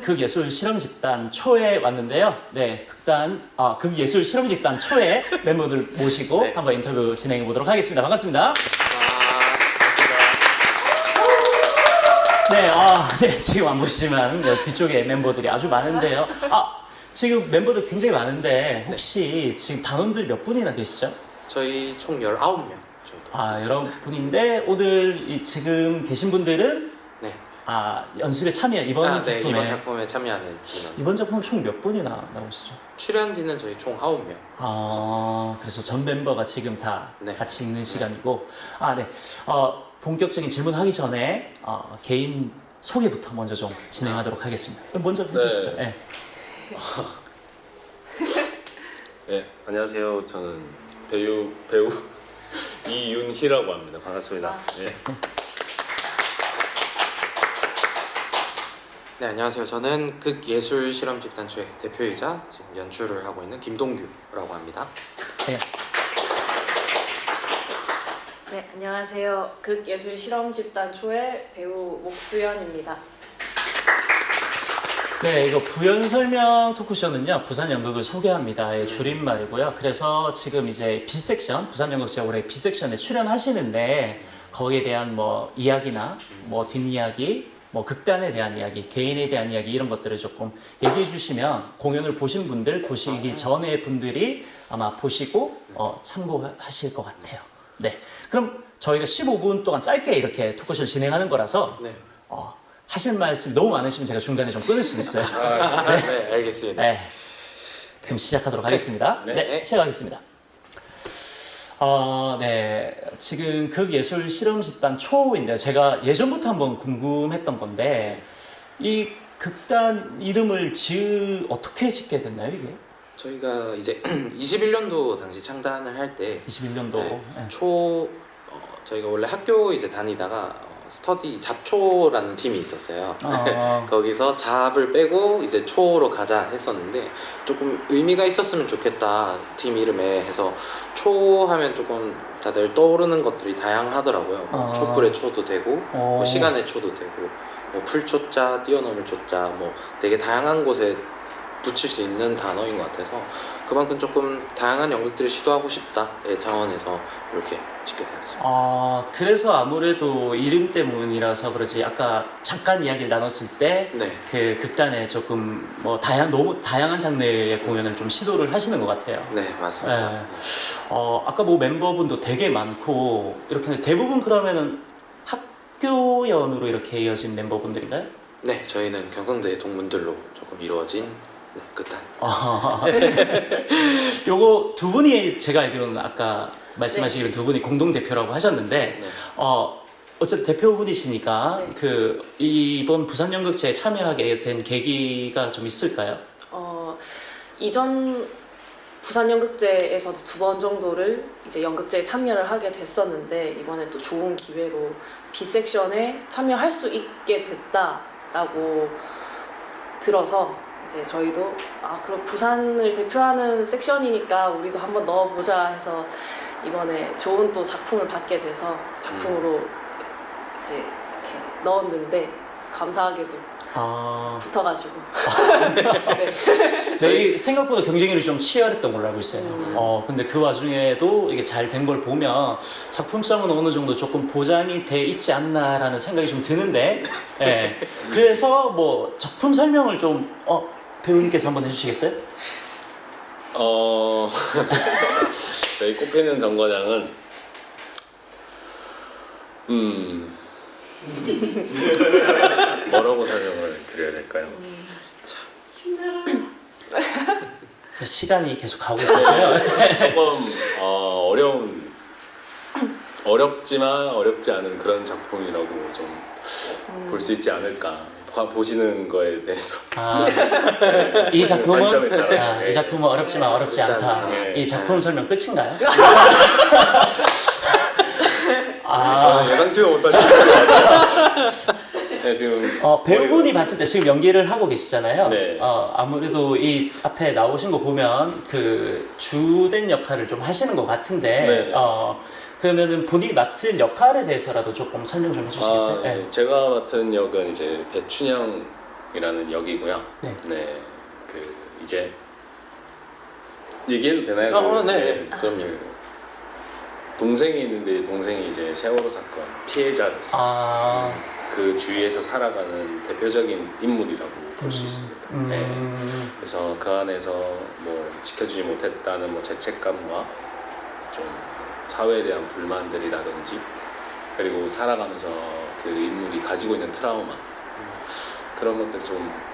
극예술 실험집단 초에 왔는데요. 네, 극단 아 극예술 실험집단 초에 멤버들 모시고 네. 한번 인터뷰 진행해 보도록 하겠습니다. 반갑습니다. 네, 아, 네, 지금 안 보시지만 여 뒤쪽에 멤버들이 아주 많은데요. 아, 지금 멤버들 굉장히 많은데 혹시 지금 단원들 몇 분이나 계시죠? 저희 총 19명 정도. 아. 여러 분인데 오늘 이 지금 계신 분들은 네. 아 연습에 참여 이번 아, 네, 작품에 이번 작품에 참여하는 인원. 이번 작품 총 몇 분이나 나오시죠? 출연진은 저희 총 9명. 아, 그래서 전 멤버가 지금 다 네. 같이 있는 시간이고, 아, 네. 어, 본격적인 질문 하기 전에 어, 개인 소개부터 먼저 좀 진행하도록 하겠습니다. 그럼 먼저 해주시죠. 네. 네, 안녕하세요. 저는 배우 배우 이윤희라고 합니다. 반갑습니다. 네. 네, 안녕하세요. 저는 극예술 실험집단초의 대표이자 지금 연출을 하고 있는 김동규라고 합니다. 네. 네, 안녕하세요. 극예술 실험 집단 초의 배우 목수연입니다. 네, 이거 부연 설명 토크쇼는요, 부산 연극을 소개합니다의 줄임말이고요. 그래서 지금 이제 B 섹션, 부산 연극 제 올해 B 섹션에 출연하시는데, 거기에 대한 뭐 이야기나 뭐 뒷이야기, 뭐 극단에 대한 이야기, 개인에 대한 이야기 이런 것들을 조금 얘기해 주시면 공연을 보신 분들, 보시기 전에 분들이 아마 보시고 어, 참고하실 것 같아요. 네. 그럼 저희가 15분 동안 짧게 이렇게 토크쇼를 진행하는 거라서 네. 어, 하실 말씀 너무 많으시면 제가 중간에 좀 끊을 수도 있어요. 아, 네, 알겠습니다. 네. 그럼 시작하도록 하겠습니다. 네, 네. 시작하겠습니다. 어, 네. 지금 극예술 실험집단 초인데요. 제가 예전부터 한번 궁금했던 건데, 이 극단 이름을 지으, 어떻게 짓게 됐나요, 이게? 저희가 이제 21년도 당시 창단을 할 때 21년도. 네, 초 어, 저희가 원래 학교 이제 다니다가 어, 스터디 잡초라는 팀이 있었어요. 어. 거기서 잡을 빼고 이제 초로 가자 했었는데 조금 의미가 있었으면 좋겠다 팀 이름에 해서 초 하면 조금 다들 떠오르는 것들이 다양하더라고요. 뭐 어. 촛불의 초도 되고 어. 뭐 시간의 초도 되고 뭐 풀초자, 뛰어넘을 초자 뭐 되게 다양한 곳에 붙일 수 있는 단어인 것 같아서 그만큼 조금 다양한 연극들을 시도하고 싶다의 차원에서 이렇게 짓게 되었습니다. 아, 그래서 아무래도 이름 때문이라서 그러지. 아까 잠깐 이야기를 나눴을 때, 네. 그 극단에 조금 뭐 다양 너무 다양한 장르의 공연을 좀 시도를 하시는 것 같아요. 네, 맞습니다. 네. 어 아까 뭐 멤버분도 되게 많고 이렇게 하는데 대부분 그러면은 학교연으로 이렇게 이어진 멤버분들인가요? 네, 저희는 경성대 동문들로 조금 이루어진 네, 극단. 아, 요거 두 분이 제가 알기로는 아까 말씀하시기로 두 분이 공동 대표라고 하셨는데 네. 어 어쨌든 대표분이시니까 네. 그 이번 부산 연극제에 참여하게 된 계기가 좀 있을까요? 어, 이전 부산 연극제에서도 두번 정도를 이제 연극제에 참여를 하게 됐었는데 이번에 또 좋은 기회로 B 섹션에 참여할 수 있게 됐다라고 들어서 이제 저희도 아 그럼 부산을 대표하는 섹션이니까 우리도 한번 넣어보자 해서 이번에 좋은 또 작품을 받게 돼서 작품으로 이제 이렇게 넣었는데 감사하게도 아 붙어가지고 네. 저희 생각보다 경쟁률이 좀 치열했던 걸로 알고 있어요. 음. 어, 근데 그 와중에도 이게 잘 된 걸 보면 작품성은 어느 정도 조금 보장이 돼 있지 않나라는 생각이 좀 드는데, 예. 그래서 뭐 작품 설명을 좀, 어, 배우님께서 한번 해주시겠어요? 어 저희 꽃피는 정거장은 음 뭐라고 설명을 드려야 될까요? 그 시간이 계속 가고 있어요. 조금 어, 어려운 어렵지만 어렵지 않은 그런 작품이라고 좀 볼 수 있지 않을까 봐- 보시는 거에 대해서 아, 이 작품은, 관점에 따라서, 아, 예. 이 작품은 어렵지만 어렵지 어렵지 않다. 않다. 예. 이 작품 설명 끝인가요? 아, 아, 예상치도 못한 네 지금 어, 배우분이 봤을 때 지금 연기를 하고 계시잖아요. 네. 어, 아무래도 이 앞에 나오신 거 보면 그 주된 역할을 좀 하시는 것 같은데, 네. 어, 그러면은 본인이 맡은 역할에 대해서라도 조금 설명 좀 해주시겠어요? 아, 네. 제가 맡은 역은 이제 배춘영 이라는 역이고요. 네. 그 이제 얘기해도 되나요? 어, 네, 네. 네. 그럼요. 동생이 있는데 동생이 이제 세월호 사건 피해자로서 아, 그 주위에서 살아가는 대표적인 인물이라고 볼 수 있습니다. 네. 음, 그래서 그 안에서 뭐 지켜주지 못했다는 뭐 죄책감과 좀 사회에 대한 불만들이라든지 그리고 살아가면서 그 인물이 가지고 있는 트라우마 그런 것들 좀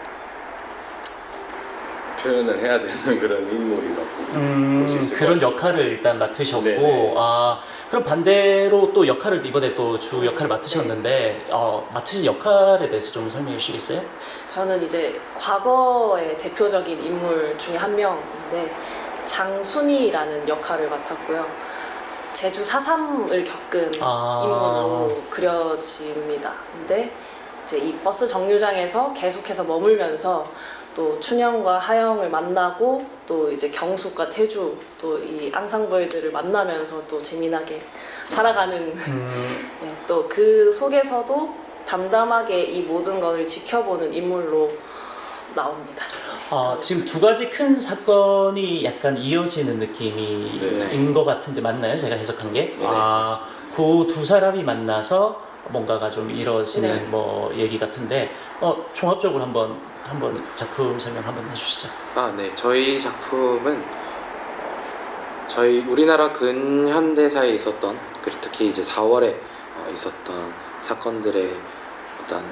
표현을 해야 되는 그런 인물이라고 음, 볼수 있을 것 그런 같습니다. 역할을 일단 맡으셨고, 네네. 아, 그럼 반대로 또 역할을 이번에 또 주 역할을 맡으셨는데, 어, 맡으신 역할에 대해서 좀 설명해 주시겠어요? 저는 이제 과거의 대표적인 인물 중에 한 명인데 장순이라는 역할을 맡았고요. 제주 4.3을 겪은 아. 인물로 그려집니다. 근데 이제 이 버스 정류장에서 계속해서 머물면서 또 춘영과 하영을 만나고 또 이제 경숙과 태주 또 이 앙상블들을 만나면서 또 재미나게 살아가는 음, 네, 또그 속에서도 담담하게 이 모든 것을 지켜보는 인물로 나옵니다. 어, 지금 두 가지 큰 사건이 약간 이어지는 느낌이 네. 인것 같은데 맞나요? 제가 해석한 게? 네, 아, 그 두 사람이 만나서 뭔가가 좀 이루어지는 네. 뭐 얘기 같은데, 어, 종합적으로 한번, 한번 작품 설명 한번 해주시죠. 아, 네. 저희 작품은 어, 저희 우리나라 근현대사에 있었던 그리고 특히 이제 4월에 어, 있었던 사건들의 어떤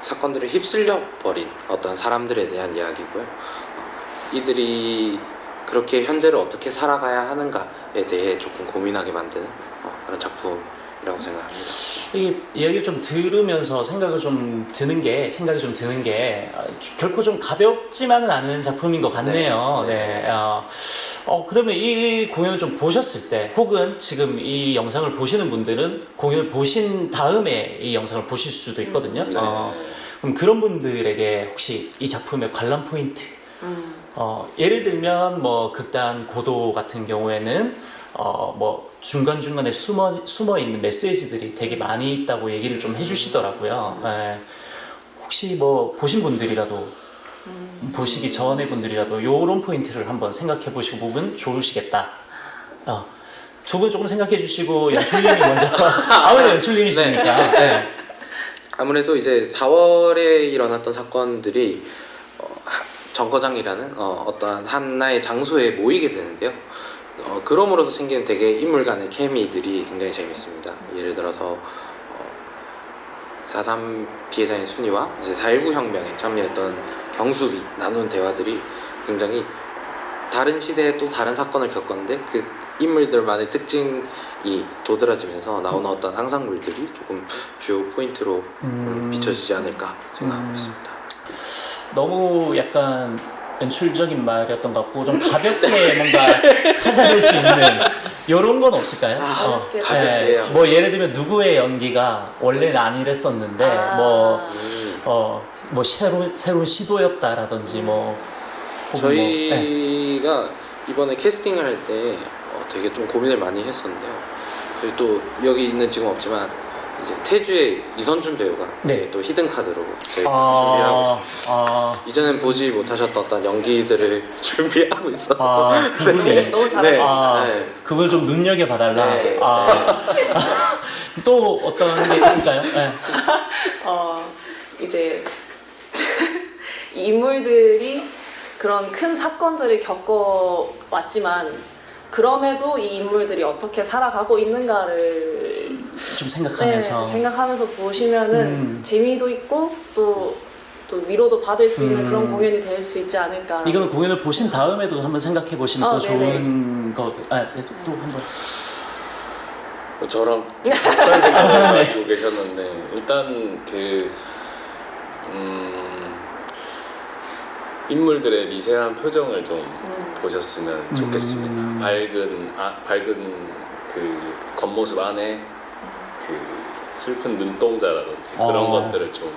사건들을 휩쓸려 버린 어떤 사람들에 대한 이야기고요. 어, 이들이 그렇게 현재를 어떻게 살아가야 하는가에 대해 조금 고민하게 만드는 어, 그런 작품이 라고 생각합니다. 이 이야기를 좀 들으면서 생각을 좀 드는 게 생각이 좀 드는 게 아, 결코 좀 가볍지만은 않은 작품인 것 같네요. 네. 네. 어, 어, 그러면 이 공연을 좀 보셨을 때, 혹은 지금 이 영상을 보시는 분들은 공연을 보신 다음에 이 영상을 보실 수도 있거든요. 네. 어, 그럼 그런 분들에게 혹시 이 작품의 관람 포인트, 음, 어, 예를 들면 뭐 극단 고도 같은 경우에는 어, 뭐 중간중간에 숨어, 숨어 있는 메시지들이 되게 많이 있다고 얘기를 좀 해주시더라고요. 예. 혹시 뭐 보신 분들이라도 음. 보시기 전에 분들이라도 요런 포인트를 한번 생각해 보시고 보면 좋으시겠다. 어. 두 분 조금 생각해 주시고 연출님이 먼저 아무래도 연출님이시니까 네. 아무래도 이제 4월에 일어났던 사건들이 어, 하- 정거장이라는 어, 떠한 하나의 장소에 모이게 되는데요. 어, 그럼으로써 생기는 되게 인물 간의 케미들이 굉장히 재밌습니다. 예를 들어서 어, 4.3 피해자인 순이와 이제 4.19 혁명에 참여했던 경숙이 나눈 대화들이 굉장히 다른 시대에 또 다른 사건을 겪었는데 그 인물들만의 특징이 도드라지면서 나오는 어떤 항상물들이 조금 주요 포인트로 음, 비춰지지 않을까 생각하고 음. 있습니다. 너무 약간 연출적인 말이었던 것 같고 좀 가볍게 뭔가 찾아낼 수 있는 이런 건 없을까요? 아, 어, 가볍게. 가볍게요. 뭐 예를 들면 누구의 연기가 원래는 안 이랬었는데 아. 뭐 음, 어, 뭐 새로운 새로운 시도였다라든지 뭐 혹은 뭐, 네. 저희가 이번에 캐스팅을 할때 어, 되게 좀 고민을 많이 했었는데요. 저희 또 여기 있는 지금 없지만 이제 태주의 이선준 배우가 네. 또 히든 카드로 저희가 준비를 하고 아, 있습니다. 아, 이전엔 보지 못하셨던 어떤 연기들을 준비하고 있어서 아, 그분이 너무. 아, 네. 그걸 좀 눈여겨 봐달라. 네. 아, 또 어떤 게 있을까요? 네. 어, 이제 이 인물들이 그런 큰 사건들을 겪어 왔지만 그럼에도 이 인물들이 어떻게 살아가고 있는가를 좀 생각하면서 네, 생각하면서 보시면은 음. 재미도 있고 또, 또 위로도 받을 수 있는 음. 그런 공연이 될 수 있지 않을까. 이거는 공연을 보신 다음에도 한번 생각해 보시면 어, 또 네네. 좋은 거. 아, 네, 또, 또 한번. 저랑 비슷한 생각을 가지고 계셨는데 일단 그 음, 인물들의 미세한 표정을 좀 음. 보셨으면 좋겠습니다. 음. 밝은 아, 밝은 그 겉모습 안에 그 슬픈 눈동자라든지 그런 어. 것들을 좀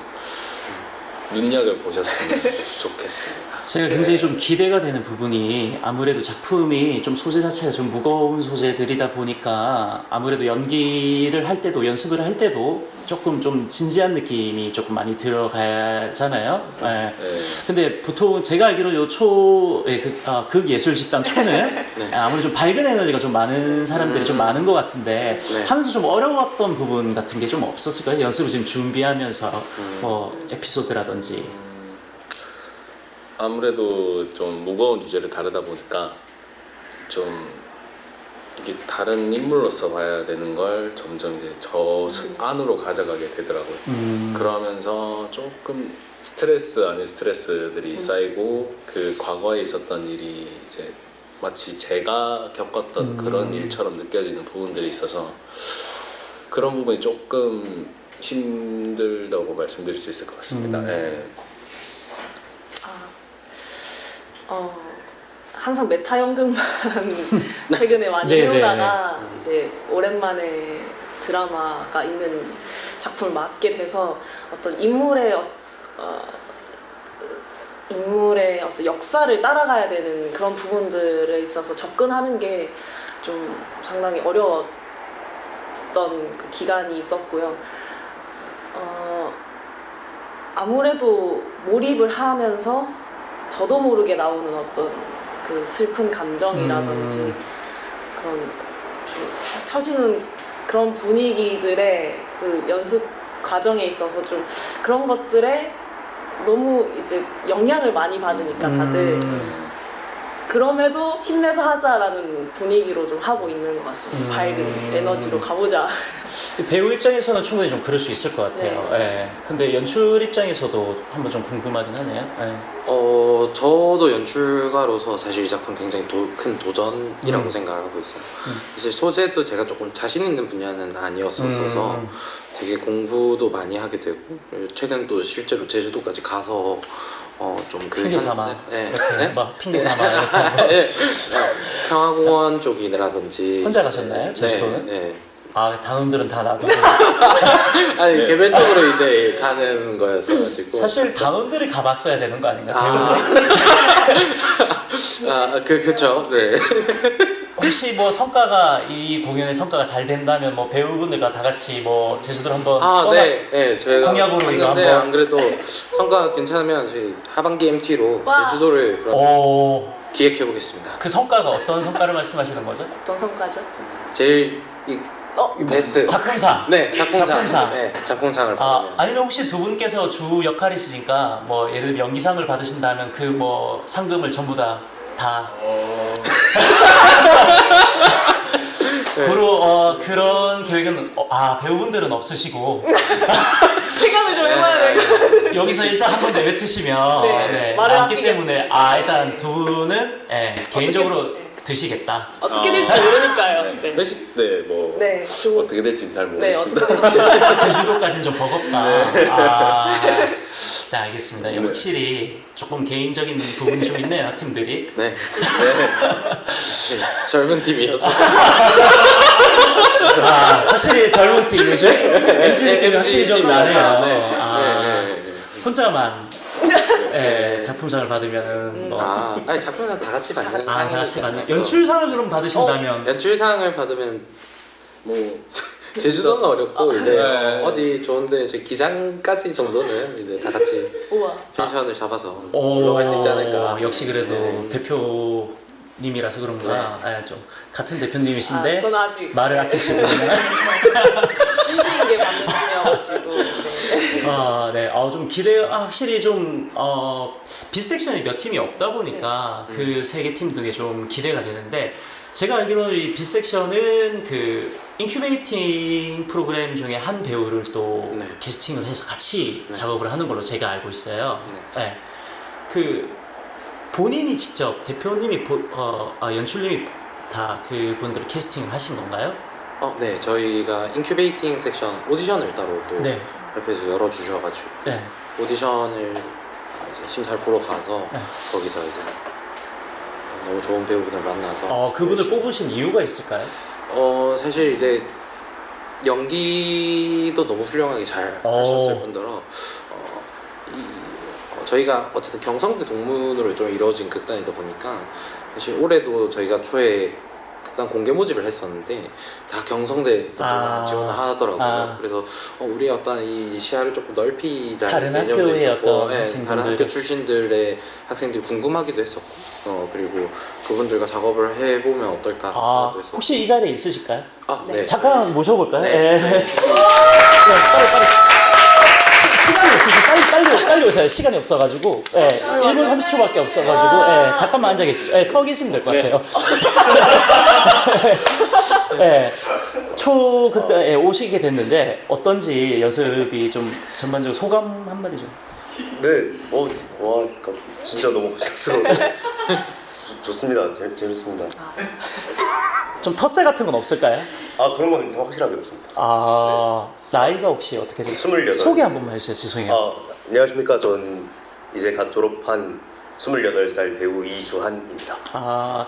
눈약을 보셨으면 좋겠습니다. 제가 굉장히 좀 기대가 되는 부분이 아무래도 작품이 좀 소재 자체가 좀 무거운 소재들이다 보니까 아무래도 연기를 할 때도 연습을 할 때도 조금 좀 진지한 느낌이 조금 많이 들어가잖아요. 예. 네. 근데 보통 제가 알기로 요 초, 예, 그, 아, 극 예술 집단 초는 네. 아무래도 좀 밝은 에너지가 좀 많은 사람들이 음. 좀 많은 것 같은데 네. 하면서 좀 어려웠던 부분 같은 게 좀 없었을까요? 연습을 지금 준비하면서 음. 뭐 에피소드라든지. 음, 아무래도 좀 무거운 주제를 다루다 보니까 좀 이게 다른 인물로서 봐야 되는 걸 점점 이제 저 스- 안으로 가져가게 되더라고요. 음. 그러면서 조금 스트레스 아닌 스트레스들이 쌓이고 그 과거에 있었던 일이 이제 마치 제가 겪었던 음. 그런 일처럼 느껴지는 부분들이 있어서 그런 부분이 조금 힘들다고 말씀드릴 수 있을 것 같습니다. 음. 예. 아, 어, 항상 메타 연극만 최근에 많이 네, 해오다가 이제 오랜만에 드라마가 있는 작품을 맡게 돼서 어떤 인물의 어, 어, 인물의 어떤 역사를 따라가야 되는 그런 부분들에 있어서 접근하는 게 좀 상당히 어려웠던 그 기간이 있었고요. 어, 아무래도 몰입을 하면서 저도 모르게 나오는 어떤 그 슬픈 감정이라든지 음. 그런 좀푹 처지는 그런 분위기들의 그 연습 과정에 있어서 좀 그런 것들에 너무 이제 영향을 많이 받으니까 다들 음. 그럼에도 힘내서 하자라는 분위기로 좀 하고 있는 것 같습니다. 음. 밝은 에너지로 가보자. 배우 입장에서는 충분히 좀 그럴 수 있을 것 같아요. 예. 근데 연출 입장에서도 한번 좀 궁금하긴 하네요. 예. 어 저도 연출가로서 사실 이 작품 굉장히 도- 큰 도전이라고 음. 생각을 하고 있어요. 음. 사실 소재도 제가 조금 자신 있는 분야는 아니었었어서 음. 되게 공부도 많이 하게 되고 최근 또 실제로 제주도까지 가서 어좀 그 핑계 삼아. 네, 이렇게 네? 막 핑계 삼아 이렇게 하고. 네. 평화공원 쪽이라든지 혼자 가셨나요? 제주도는? 네, 네. 아 단원들은 다 놔두고 아니 네. 개별적으로 이제 가는 거였어가지고 사실 단원들이 가봤어야 되는 거 아닌가? 아? 아, 그, 그쵸, 네. 혹시 뭐 성과가 이 공연의 성과가 잘 된다면 뭐 배우분들과 다 같이 뭐 제주도를 한번 아, 떠나- 네, 네, 저희가 공약으로 이거 했는데 한번- 안 그래도 성과가 괜찮으면 저희 하반기 MT로 와. 제주도를 그럼 오, 기획해 보겠습니다. 그 성과가 어떤 성과를 말씀하시는 거죠? 어떤 성과죠? 제일 이, 어? 베스트. 작품상. 네, 작품상. 작품상. 네, 작품상을 아, 받으면. 아니면 혹시 두 분께서 주 역할이시니까 뭐 예를 들면 연기상을 받으신다면 그 뭐 상금을 전부 다다 네. 그로 어, 그런 계획은 어, 아 배우분들은 없으시고 생각을 좀 해봐야 돼. 여기서 일단 한 번 내뱉으시면 네, 네, 말을 남기 아끼겠습니다. 때문에 아 일단 두 분은 예, 개인적으로 네. 드시겠다. 어떻게 아. 될지 모르니까요. 네. 네. 회식 때뭐 네. 그, 어떻게 될지는 잘 네, 모르겠습니다. 어떻게 될지. 제주도까지는 좀 버겁다. 네. 아, 네, 알겠습니다. 확실히 조금 개인적인 부분이 좀 있네요, 팀들이. 네. 네. 젊은 팀이어서. 아, 확실히 젊은 팀, 요즘 MZ 느낌이 확실히 좀 나네요. 네. 아, 네, 네, 네. 혼자만 예, 네. 작품상을 받으면은 뭐. 아, 아니, 작품은 다 같이 받는 아, 다 같이 상이니까. 받는. 연출상을 그럼 받으신다면. 연출상을 받으면 뭐 제주도는 어렵고 이제 네. 어디 좋은데 이제 기장까지 정도는 이제 다 같이 우와. 텐션을 잡아서 오, 올라갈 수 있지 않을까. 역시 그래도 네. 대표님이라서 그런가. 아, 좀 같은 대표님이신데 아, 저는 아직 말을 아끼시고 있는. 힘쓰게 받는 중이어가지고. 네. 아, 네. 아, 좀 기대, 아, 확실히 좀, 어, 빗섹션이 몇 팀이 없다 보니까 네. 그 세 개 팀 중에 좀 기대가 되는데, 제가 알기로는 이 빗섹션은 그 인큐베이팅 프로그램 중에 한 배우를 또 네. 캐스팅을 해서 같이 네. 작업을 하는 걸로 제가 알고 있어요. 네. 네. 그, 본인이 직접, 대표님이, 보- 어, 아, 연출님이 다 그분들을 캐스팅을 하신 건가요? 어, 네, 저희가 인큐베이팅 섹션 오디션을 따로 또 네. 옆에서 열어주셔가지고 네. 오디션을 이제 심사를 보러 가서 네. 거기서 이제 너무 좋은 배우분을 만나서 어, 그분을 열심히- 뽑으신 이유가 있을까요? 어 사실 이제 연기도 너무 훌륭하게 잘 어. 하셨을 뿐더러 어, 이 저희가 어쨌든 경성대 동문으로 좀 이루어진 극단이다 보니까 사실 올해도 저희가 초에 극단 공개 모집을 했었는데 다 경성대 아. 지원하더라고요. 아. 그래서 어, 우리 어떤 이 시야를 조금 넓히자는 다른 개념도 학교의 있었고, 어떤 예, 학생분들. 다른 학교 출신들의 학생들이 궁금하기도 했었고, 어, 그리고 그분들과 작업을 해보면 어떨까 아, 생각도 했었고. 혹시 이 자리에 있으실까요? 아, 네. 네. 잠깐 모셔볼까요? 네. 예. 네, 빨리 빨리. 빨리 오셔요. 시간이 없어가지고. 예. 1분 30초밖에 없어가지고. 예. 잠깐만 앉아 계시죠. 예. 서 계시면 될 것 같아요. 예. 초 그때 예, 오시게 됐는데 어떤지 연습이 좀 전반적으로 소감 한마디 좀. 네, 어, 와, 깜- 진짜 너무 갑작스러운데. 좋습니다. 재, 재밌습니다. 좀 텃세 같은 건 없을까요? 아, 그런 건 확실하게 없습니다. 아 나이가 혹시 어떻게 되세요? 28. 소개 한 번만 해주세요. 죄송해요. 아, 안녕하십니까. 전 이제 갓 졸업한 28살 배우 이주한입니다. 아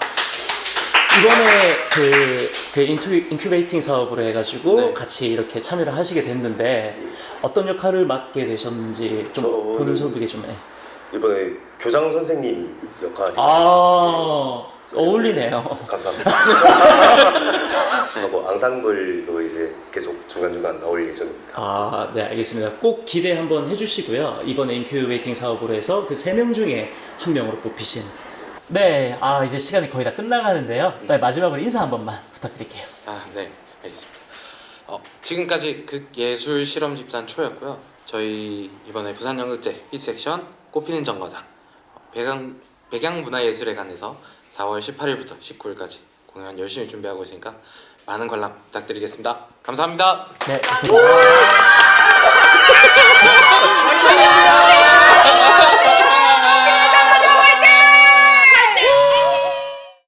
이번에 그, 그 인큐, 인큐베이팅 사업으로 해가지고 네. 같이 이렇게 참여를 하시게 됐는데 어떤 역할을 맡게 되셨는지 좀 저는- 본인 소개 좀 해. 이번에 교장 선생님 역할이 아 어울리네요. 감사합니다. 하고 앙상블로 이제 계속 중간중간 나올 예정입니다. 아, 네, 알겠습니다. 꼭 기대 한번 해주시고요. 이번 인큐베이팅 사업으로 해서 그 세 명 중에 한 명으로 뽑히신. 네, 아, 이제 시간이 거의 다 끝나가는데요. 네, 마지막으로 인사 한 번만 부탁드릴게요. 아, 네, 알겠습니다. 어, 지금까지 극예술 실험 집단 초였고요. 저희 이번에 부산 연극제 B 섹션 꽃피는 정거장 어, 백양 백양 문화예술에 관해서 4월 18일부터 19일까지 공연 열심히 준비하고 있으니까 많은 관람 부탁드리겠습니다. 감사합니다. 네, 감사합니다.